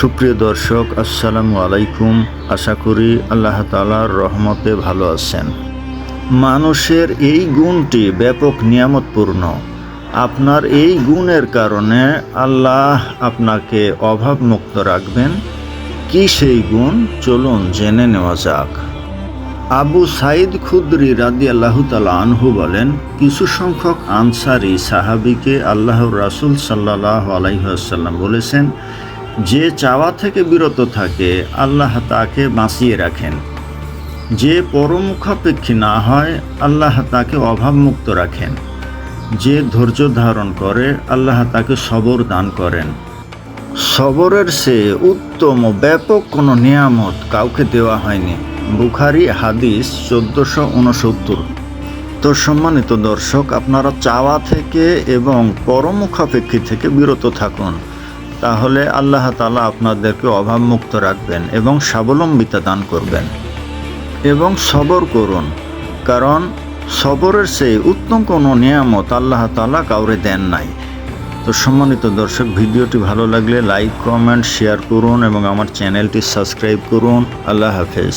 সুপ্রিয় দর্শক, আসসালামু আলাইকুম। আশা করি আল্লাহ তালার রহমতে ভালো আছেন। মানুষের এই গুণটি ব্যাপক নিয়ামতপূর্ণ। আপনার এই গুণের কারণে আল্লাহ আপনাকে অভাবমুক্ত রাখবেন। কি সেই গুণ? চলুন জেনে নেওয়া যাক। আবু সাইদ খুদ্রি রাদি আল্লাহ তালা আনহু বলেন, কিছু সংখ্যক আনসারি সাহাবিকে আল্লাহর রাসুল সাল্লাহ আলাইসাল্লাম বলেছেন যে চাওয়া থেকে বিরত থাকে, আল্লাহ তাকে বাঁচিয়ে রাখেন। যে পরমুখাপেক্ষী না হয়, আল্লাহ তাকে অভাবমুক্ত রাখেন। যে ধৈর্য ধারণ করে, আল্লাহ তাকে সবর দান করেন। সবরের সে উত্তম ব্যাপক কোনো নিয়ামত কাউকে দেওয়া হয়নি। বুখারি হাদিস চোদ্দোশো উনসত্তর। তো সম্মানিত দর্শক, আপনারা চাওয়া থেকে এবং পরমুখাপেক্ষী থেকে বিরত থাকুন। তাহলে আল্লাহ তালা আপনাদেরকে অভাবমুক্ত রাখবেন এবং স্বাবলম্বিতা দান করবেন। এবং সবর করুন, কারণ সবরের সেই উত্তম কোনো নিয়ামত আল্লাহ তালা কাউরে দেন নাই। তো সম্মানিত দর্শক, ভিডিওটি ভালো লাগলে লাইক, কমেন্ট, শেয়ার করুন এবং আমার চ্যানেলটি সাবস্ক্রাইব করুন। আল্লাহ হাফেজ।